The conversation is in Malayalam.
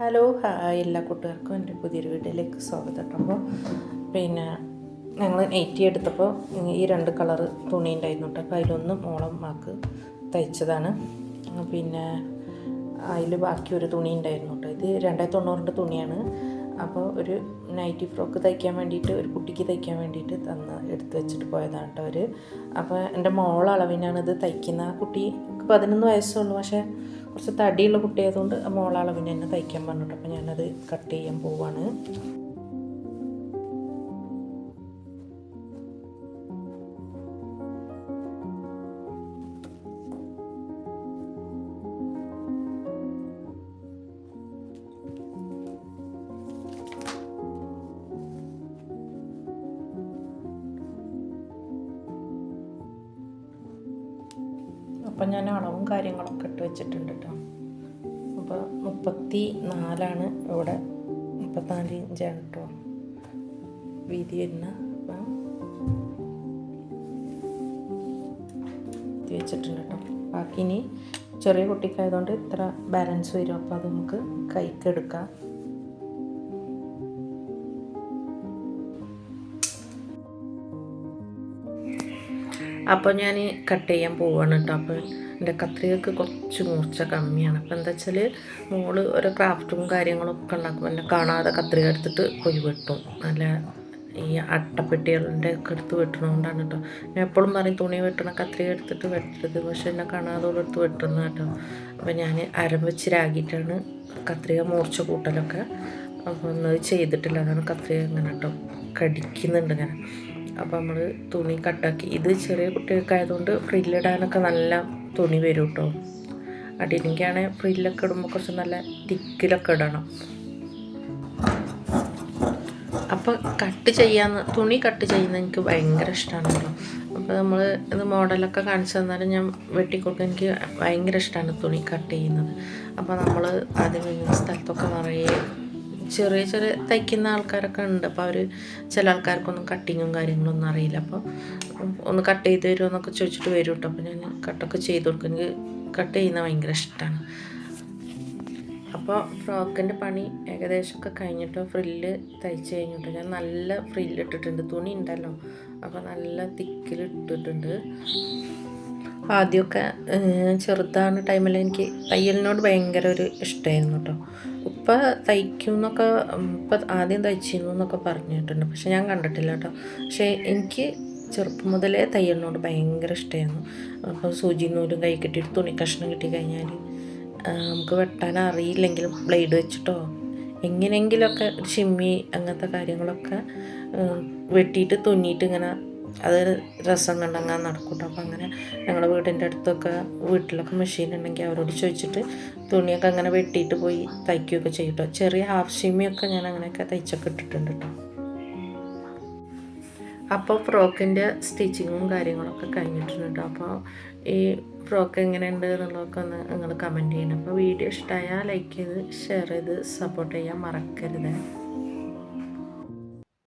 ഹലോ എല്ലാ കൂട്ടുകാർക്കും എന്റെ പുതിയൊരു വീഡിയോയിലേക്ക് സ്വാഗതം കേട്ടോ. പിന്നെ ഞങ്ങൾ നൈറ്റി എടുത്തപ്പോൾ ഈ രണ്ട് കളർ തുണി ഉണ്ടായിരുന്നു കേട്ടോ. അപ്പോൾ അതിലൊന്ന് മോളം മാക്ക് തയ്ച്ചതാണ്. പിന്നെ അതിൽ ബാക്കി ഒരു തുണി ഉണ്ടായിരുന്നു കേട്ടോ. ഇത് രണ്ടായിരത്തി തൊണ്ണൂറിന്റെ തുണിയാണ്. അപ്പോൾ ഒരു നൈറ്റി ഫ്രോക്ക് തയ്ക്കാൻ വേണ്ടിയിട്ട് ഒരു കുട്ടിക്ക് തയ്ക്കാൻ വേണ്ടിയിട്ട് തന്ന് എടുത്ത് വെച്ചിട്ട് പോയതാണ് കേട്ടോ അവർ. അപ്പോൾ എന്റെ മോളളവിനാണ് ഇത് തയ്ക്കുന്ന ആ കുട്ടി. പതിനൊന്ന് വയസ്സുള്ളൂ പക്ഷേ കുറച്ച് തടിയുള്ള കുട്ടിയായതുകൊണ്ട് മോൾ അളവിന് തന്നെ തയ്ക്കാൻ പറഞ്ഞിട്ട്. അപ്പോൾ ഞാനത് കട്ട് ചെയ്യാൻ പോവാണ്. അപ്പം ഞാൻ അളവും കാര്യങ്ങളൊക്കെ ഇട്ട് വെച്ചിട്ടുണ്ട് കേട്ടോ. അപ്പോൾ മുപ്പത്തി നാലാണ് ഇവിടെ മുപ്പത്തിനാല് ഇഞ്ചാണ് കേട്ടോ. വീതി വരുന്ന വെച്ചിട്ടുണ്ട് കേട്ടോ. ബാക്കി ഇനി ചെറിയ കുട്ടിക്കായതുകൊണ്ട് ഇത്ര ബാലൻസ് വരും. അപ്പോൾ അത് നമുക്ക് കൈക്കെടുക്കാം അപ്പോൾ ഞാൻ കട്ട് ചെയ്യാൻ പോവാണ് കേട്ടോ അപ്പോൾ എന്റെ കത്രികക്ക് കുറച്ച് മൂർച്ച കമ്മിയാണ്. അപ്പോൾ എന്താ വെച്ചാൽ മോൾ ഓരോ ക്രാഫ്റ്റും കാര്യങ്ങളും ഒക്കെ ഉണ്ടാക്കുമ്പോൾ എന്നെ കാണാതെ കത്രിക എടുത്തിട്ട് കൊയ് വെട്ടും. നല്ല ഈ അട്ടപ്പെട്ടികളുടെ ഒക്കെ എടുത്ത് വെട്ടണോണ്ടാണ് കേട്ടോ ഞാൻ എപ്പോഴും പറയും തുണി വെട്ടണ കത്രിക എടുത്തിട്ട് വെട്ടരുത്. പക്ഷെ എന്നെ കാണാതെ എടുത്ത് വെട്ടുന്ന കേട്ടോ. അപ്പോൾ ഞാൻ അരം വെച്ച് രാഗിയിട്ടാണ് കത്രിക മൂർച്ച കൂട്ടലൊക്കെ അപ്പോൾ ഒന്നും ചെയ്തിട്ടില്ല. അതാണ് കത്രിക ഇങ്ങനെ കേട്ടോ കടിക്കുന്നുണ്ട് ഇങ്ങനെ. അപ്പോൾ നമ്മൾ തുണി കട്ടാക്കി. ഇത് ചെറിയ കുട്ടികൾക്കായതുകൊണ്ട് ഫ്രില്ലിടാനൊക്കെ നല്ല തുണി വരും കേട്ടോ അടിയിലേക്കാണെങ്കിൽ ഫ്രില്ലൊക്കെ ഇടുമ്പോൾ കുറച്ച് നല്ല തിക്കിലൊക്കെ ഇടണം. അപ്പോൾ കട്ട് ചെയ്യാന്ന് തുണി കട്ട് ചെയ്യുന്നത് എനിക്ക് ഭയങ്കര ഇഷ്ടമാണ് കേട്ടോ. അപ്പോൾ നമ്മൾ ഇത് മോഡലൊക്കെ കാണിച്ചു തന്നാലും ഞാൻ വെട്ടിക്കൊടുക്കാൻ എനിക്ക് ഭയങ്കര ഇഷ്ടമാണ് തുണി കട്ട് ചെയ്യുന്നത്. അപ്പോൾ നമ്മൾ ആദ്യം വരുന്ന സ്ഥലത്തൊക്കെ നിറയെ ചെറിയ ചെറിയ തയ്ക്കുന്ന ആൾക്കാരൊക്കെ ഉണ്ട്. അപ്പോൾ അവർ ചില ആൾക്കാർക്കൊന്നും കട്ടിങ്ങും കാര്യങ്ങളൊന്നും അറിയില്ല. അപ്പോൾ ഒന്ന് കട്ട് ചെയ്ത് തരുമോ എന്നൊക്കെ ചോദിച്ചിട്ട് വരും കേട്ടോ. അപ്പോൾ ഞാൻ കട്ടൊക്കെ ചെയ്ത് കൊടുക്കും. എനിക്ക് കട്ട് ചെയ്യുന്നത് ഭയങ്കര ഇഷ്ടമാണ് അപ്പോൾ ഫ്രോക്കിന്റെ പണി ഏകദേശമൊക്കെ കഴിഞ്ഞിട്ടോ? ഫ്രില്ല് തയ്ച്ച് കഴിഞ്ഞിട്ട്? ഞാൻ നല്ല ഫ്രില്ല് ഇട്ടിട്ടുണ്ട്. തുണി ഉണ്ടല്ലോ. അപ്പോൾ നല്ല തിക്കിൽ ഇട്ടിട്ടുണ്ട്. ആദ്യമൊക്കെ ചെറുതാണ് ടൈമിൽ എനിക്ക് തയ്യലിനോട് ഭയങ്കര ഒരു ഇഷ്ടമായിരുന്നു കേട്ടോ. ഇപ്പം തയ്ക്കും എന്നൊക്കെ ഇപ്പം ആദ്യം തയ്ച്ചിരുന്നു എന്നൊക്കെ പറഞ്ഞിട്ടുണ്ട്. പക്ഷെ ഞാൻ കണ്ടിട്ടില്ല കേട്ടോ പക്ഷേ എനിക്ക് ചെറുപ്പം മുതലേ തയ്യലിനോട് ഭയങ്കര ഇഷ്ടമായിരുന്നു അപ്പോൾ സൂചി നൂലും കൈ കെട്ടിയിട്ട് തുണി കഷ്ണം കിട്ടി കഴിഞ്ഞാൽ നമുക്ക് വെട്ടാൻ അറിയില്ലെങ്കിലും ബ്ലേഡ് വെച്ചിട്ടോ എങ്ങനെയെങ്കിലുമൊക്കെ ഷിമ്മി അങ്ങനത്തെ കാര്യങ്ങളൊക്കെ വെട്ടിയിട്ട് തുന്നിയിട്ട് ഇങ്ങനെ അത് രസം കണ്ടങ്ങാൻ നടക്കൂട്ടോ. അപ്പം അങ്ങനെ ഞങ്ങളുടെ വീടിന്റെ അടുത്തൊക്കെ വീട്ടിലൊക്കെ മെഷീൻ ഉണ്ടെങ്കിൽ അവരോട് ചോദിച്ചിട്ട് തുണിയൊക്കെ അങ്ങനെ വെട്ടിയിട്ട് പോയി തയ്ക്കുകയൊക്കെ ചെയ്യട്ടോ ചെറിയ ഹാഫ് ഷീമിയൊക്കെ ഞാൻ അങ്ങനെയൊക്കെ തയ്ച്ചൊക്കെ ഇട്ടിട്ടുണ്ട് കേട്ടോ അപ്പോൾ ഫ്രോക്കിന്റെ സ്റ്റിച്ചിങ്ങും കാര്യങ്ങളൊക്കെ കഴിഞ്ഞിട്ടുണ്ട് അപ്പോൾ ഈ ഫ്രോക്ക് എങ്ങനെയുണ്ട് എന്നുള്ളതൊക്കെ ഒന്ന് നിങ്ങൾ കമന്റ് ചെയ്യണം. അപ്പോൾ വീഡിയോ ഇഷ്ടമായാൽ ലൈക്ക് ചെയ്ത് ഷെയർ ചെയ്ത് സപ്പോർട്ട് ചെയ്യാൻ മറക്കരുത്.